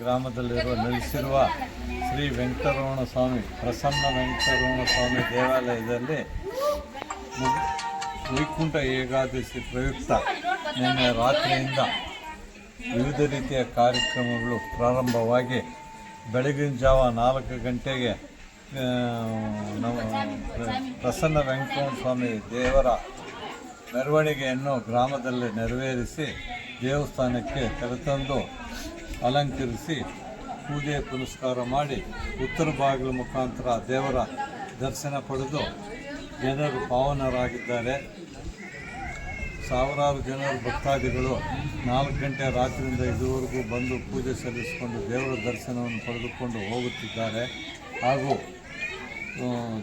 ಗ್ರಾಮದಲ್ಲಿರುವ ನೆಲೆಸಿರುವ ಶ್ರೀ ವೆಂಕಟರಮಣ ಸ್ವಾಮಿ, ಪ್ರಸನ್ನ ವೆಂಕಟರಮಣ ಸ್ವಾಮಿ ದೇವಾಲಯದಲ್ಲಿ ವೈಕುಂಠ ಏಕಾದಶಿ ಪ್ರಯುಕ್ತ ನಿನ್ನೆ ರಾತ್ರಿಯಿಂದ ವಿವಿಧ ರೀತಿಯ ಕಾರ್ಯಕ್ರಮಗಳು ಪ್ರಾರಂಭವಾಗಿ ಬೆಳಗಿನ ಜಾವ ನಾಲ್ಕು ಗಂಟೆಗೆ ನಮ್ಮ ಪ್ರಸನ್ನ ವೆಂಕಟರಮಣ ಸ್ವಾಮಿ ದೇವರ ಮೆರವಣಿಗೆಯನ್ನು ಗ್ರಾಮದಲ್ಲಿ ನೆರವೇರಿಸಿ ದೇವಸ್ಥಾನಕ್ಕೆ ಕರೆತಂದು ಅಲಂಕರಿಸಿ ಪೂಜೆ ಪುನಸ್ಕಾರ ಮಾಡಿ ಉತ್ತರ ಬಾಗಿಲು ಮುಖಾಂತರ ದೇವರ ದರ್ಶನ ಪಡೆದು ಜನರು ಪಾವನರಾಗಿದ್ದಾರೆ. ಸಾವಿರಾರು ಜನರು ಭಕ್ತಾದಿಗಳು ನಾಲ್ಕು ಗಂಟೆ ರಾತ್ರಿಯಿಂದ ಇದುವರೆಗೂ ಬಂದು ಪೂಜೆ ಸಲ್ಲಿಸಿಕೊಂಡು ದೇವರ ದರ್ಶನವನ್ನು ಪಡೆದುಕೊಂಡು ಹೋಗುತ್ತಿದ್ದಾರೆ. ಹಾಗೂ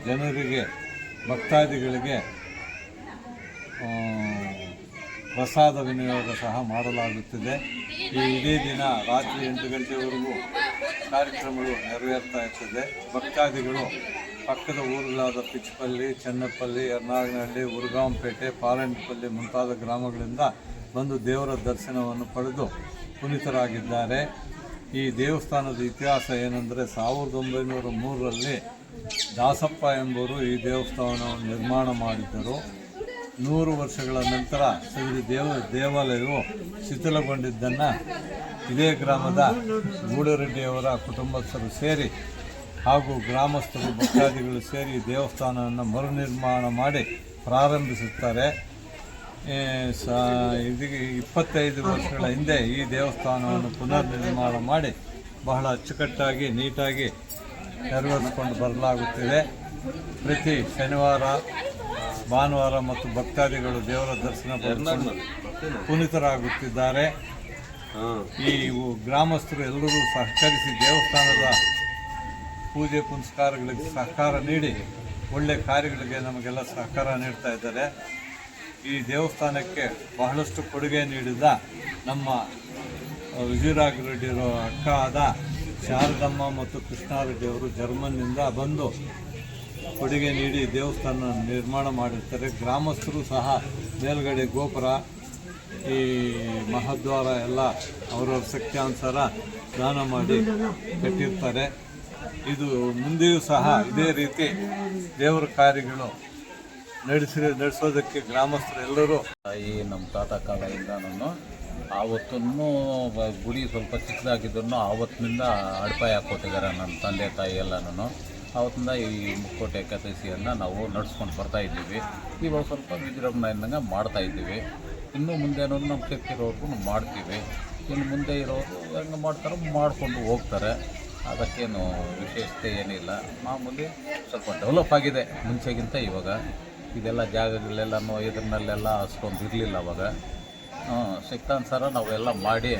ಜನರಿಗೆ, ಭಕ್ತಾದಿಗಳಿಗೆ ಪ್ರಸಾದ ವಿನಿಯೋಗ ಸಹ ಮಾಡಲಾಗುತ್ತಿದೆ. ಈ ಇಡೀ ದಿನ ರಾತ್ರಿ ಎಂಟು ಗಂಟೆವರೆಗೂ ಕಾರ್ಯಕ್ರಮಗಳು ನೆರವೇರ್ತಾ ಇರ್ತದೆ. ಭಕ್ತಾದಿಗಳು ಪಕ್ಕದ ಊರುಗಳಾದ ಪಿಚ್ಪಲ್ಲಿ ಚೆನ್ನಪ್ಪಲ್ಲಿ ಎರ್ನಾಗನಹಳ್ಳಿ ಉರ್ಗಾಂಪೇಟೆ ಪಾರಂಡಿಪಲ್ಲಿ ಮುಂತಾದ ಗ್ರಾಮಗಳಿಂದ ಬಂದು ದೇವರ ದರ್ಶನವನ್ನು ಪಡೆದು ಪುನೀತರಾಗಿದ್ದಾರೆ. ಈ ದೇವಸ್ಥಾನದ ಇತಿಹಾಸ ಏನೆಂದರೆ ಸಾವಿರದ ಒಂಬೈನೂರ ಮೂರರಲ್ಲಿ ದಾಸಪ್ಪ ಎಂಬುವರು ಈ ದೇವಸ್ಥಾನವನ್ನು ನಿರ್ಮಾಣ ಮಾಡಿದ್ದರು. ನೂರು ವರ್ಷಗಳ ನಂತರ ಶ್ರೀ ದೇವ, ದೇವಾಲಯವು ಶಿಥಿಲಗೊಂಡಿದ್ದನ್ನು ಇದೇ ಗ್ರಾಮದ ಗೂಡರೆಡ್ಡಿಯವರ ಕುಟುಂಬಸ್ಥರು ಸೇರಿ ಹಾಗೂ ಗ್ರಾಮಸ್ಥರು ಭಕ್ತಾದಿಗಳು ಸೇರಿ ದೇವಸ್ಥಾನವನ್ನು ಮರುನಿರ್ಮಾಣ ಮಾಡಿ ಪ್ರಾರಂಭಿಸುತ್ತಾರೆ. ಸ ಇದಕ್ಕೆ ಇಪ್ಪತ್ತೈದು ವರ್ಷಗಳ ಹಿಂದೆ ಈ ದೇವಸ್ಥಾನವನ್ನು ಪುನರ್ ನಿರ್ಮಾಣ ಮಾಡಿ ಬಹಳ ಅಚ್ಚುಕಟ್ಟಾಗಿ, ನೀಟಾಗಿ ನೆರವೇರಿಸಿಕೊಂಡು ಬರಲಾಗುತ್ತಿದೆ. ಪ್ರತಿ ಶನಿವಾರ ಭಾನುವಾರ ಮತ್ತು ಭಕ್ತಾದಿಗಳು ದೇವರ ದರ್ಶನ ಪಡೆದುಕೊಂಡು ಪುನೀತರಾಗುತ್ತಿದ್ದಾರೆ. ಈ ಗ್ರಾಮಸ್ಥರು ಎಲ್ಲರೂ ಸಹಕರಿಸಿ ದೇವಸ್ಥಾನದ ಪೂಜೆ ಪುನಸ್ಕಾರಗಳಿಗೆ ಸಹಕಾರ ನೀಡಿ ಒಳ್ಳೆ ಕಾರ್ಯಗಳಿಗೆ ನಮಗೆಲ್ಲ ಸಹಕಾರ ನೀಡ್ತಾ ಇದ್ದಾರೆ. ಈ ದೇವಸ್ಥಾನಕ್ಕೆ ಬಹಳಷ್ಟು ಕೊಡುಗೆ ನೀಡಿದ ನಮ್ಮ ವಿಜಯರಾಘ ಅಕ್ಕ ಆದ ಶಾರದಮ್ಮ ಮತ್ತು ಕೃಷ್ಣಾರೆಡ್ಡಿಯವರು ಜರ್ಮನ್ನಿಂದ ಬಂದು ಕೊಡುಗೆ ನೀಡಿ ದೇವಸ್ಥಾನ ನಿರ್ಮಾಣ ಮಾಡಿರ್ತಾರೆ. ಗ್ರಾಮಸ್ಥರು ಸಹ ಮೇಲ್ಗಡೆ ಗೋಪುರ, ಈ ಮಹಾದ್ವಾರ ಎಲ್ಲ ಅವರವ್ರ ಶಕ್ತ್ಯಾನುಸಾರ ದಾನ ಮಾಡಿ ಕಟ್ಟಿರ್ತಾರೆ. ಇದು ಮುಂದೆಯೂ ಸಹ ಇದೇ ರೀತಿ ದೇವರ ಕಾರ್ಯಗಳು ನಡೆಸಿ, ನಡೆಸೋದಕ್ಕೆ ಗ್ರಾಮಸ್ಥರು ಎಲ್ಲರೂ ಈ ನಮ್ಮ ತಾತ ಕಾಲದಿಂದ ನಾನು ಆವತ್ತೂ ಗುಡಿ ಸ್ವಲ್ಪ ಚಿಕ್ಕದಾಗಿದ್ದನ್ನು ಆವತ್ತಿನಿಂದ ಅಡಿಪಾಯ ಕೊಟ್ಟಿದ್ದಾರೆ ನನ್ನ ತಂದೆ ತಾಯಿ ಎಲ್ಲನೂ ಆವತ್ತಿಂದ ಈ ಮುಕ್ಕೋಟೆ ಏಕಾದಶಿಯನ್ನು ನಾವು ನಡೆಸ್ಕೊಂಡು ಬರ್ತಾ ಇದ್ದೀವಿ. ಇವಾಗ ಸ್ವಲ್ಪ ವಿಜೃಂಭಣೆಯಿಂದ ಮಾಡ್ತಾ ಇದ್ದೀವಿ. ಮುಂದೆ ಅನ್ನೋದು ನಮ್ಮ ಶಕ್ತಿ ಇರೋರ್ಗು ಮಾಡ್ತೀವಿ. ಇನ್ನು ಮುಂದೆ ಇರೋರು ಹೆಂಗೆ ಮಾಡ್ತಾರೋ ಮಾಡಿಕೊಂಡು ಹೋಗ್ತಾರೆ. ಅದಕ್ಕೇನು ವಿಶೇಷತೆ ಏನಿಲ್ಲ. ಮಾಮೂಲಿ ಸ್ವಲ್ಪ ಡೆವಲಪ್ ಆಗಿದೆ ಮುಂಚೆಗಿಂತ ಇವಾಗ. ಇದೆಲ್ಲ ಜಾಗಗಳೆಲ್ಲನೂ ಇದ್ರನ್ನಲ್ಲೆಲ್ಲ ಅಷ್ಟೊಂದು ಇರಲಿಲ್ಲ ಅವಾಗ. ನಾವು ನಾವೆಲ್ಲ ಮಾಡಿ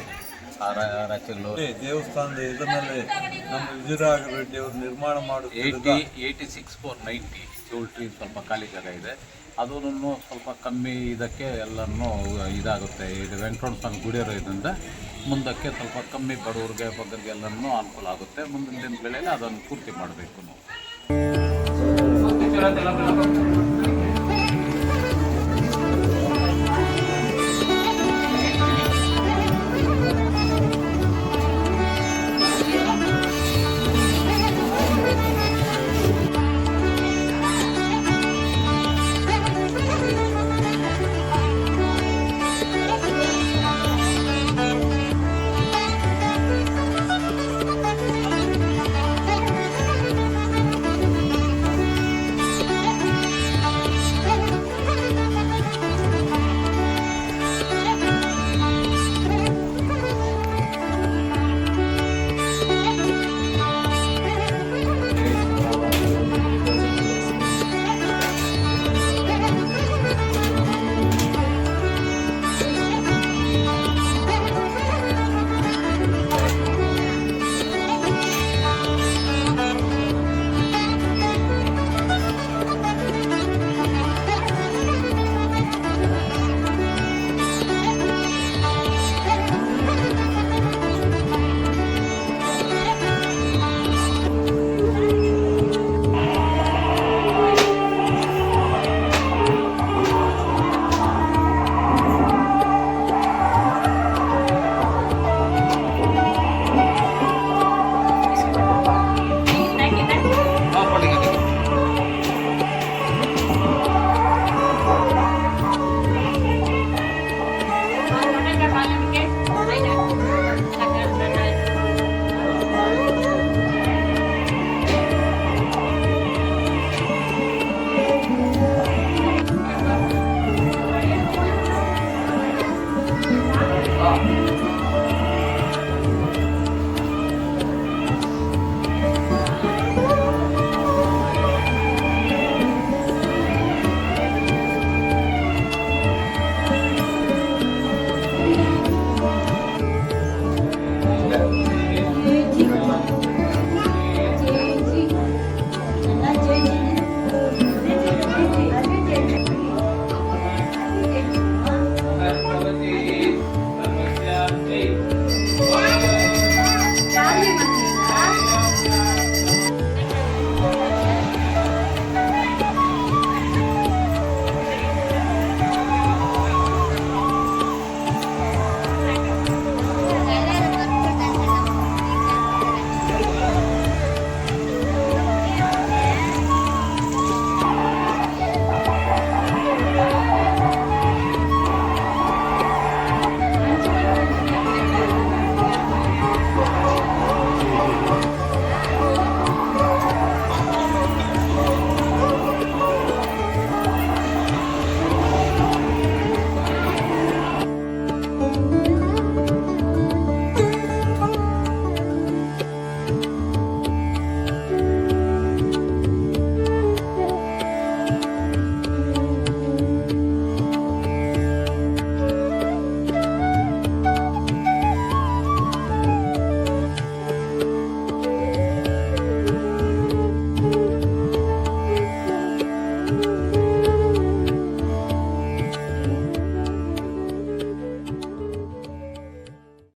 ಆ ರ- ರಚೆಗಳು ಈ ದೇವಸ್ಥಾನದ ಇದರಲ್ಲಿ ನಮ್ಮ ವಿಜಯರಾಘ ರೆಡ್ಡಿ ಅವರು ನಿರ್ಮಾಣ ಮಾಡುತ್ತಿದ್ದ eighty eighty six four ninety three ಸ್ವಲ್ಪ ಖಾಲಿ ಜಾಗ ಇದೆ. ಅದನ್ನು ಸ್ವಲ್ಪ ಕಮ್ಮಿ ಇದಕ್ಕೆ ಎಲ್ಲನೂ ಇದಾಗುತ್ತೆ. ಇದು ವೆಂಕಟರಮಣ ಸ್ವಾಮಿ ಗುಡಿಯರು ಇದರಿಂದ ಮುಂದಕ್ಕೆ ಸ್ವಲ್ಪ ಕಮ್ಮಿ ಬಡವ್ರಿಗೆ ಬಗ್ಗರಿಗೆ ಎಲ್ಲನೂ ಅನುಕೂಲ ಆಗುತ್ತೆ. ಮುಂದಿನ ದಿನಗಳಲ್ಲಿ ಅದನ್ನು ಪೂರ್ತಿ ಮಾಡಬೇಕು ನಾವು.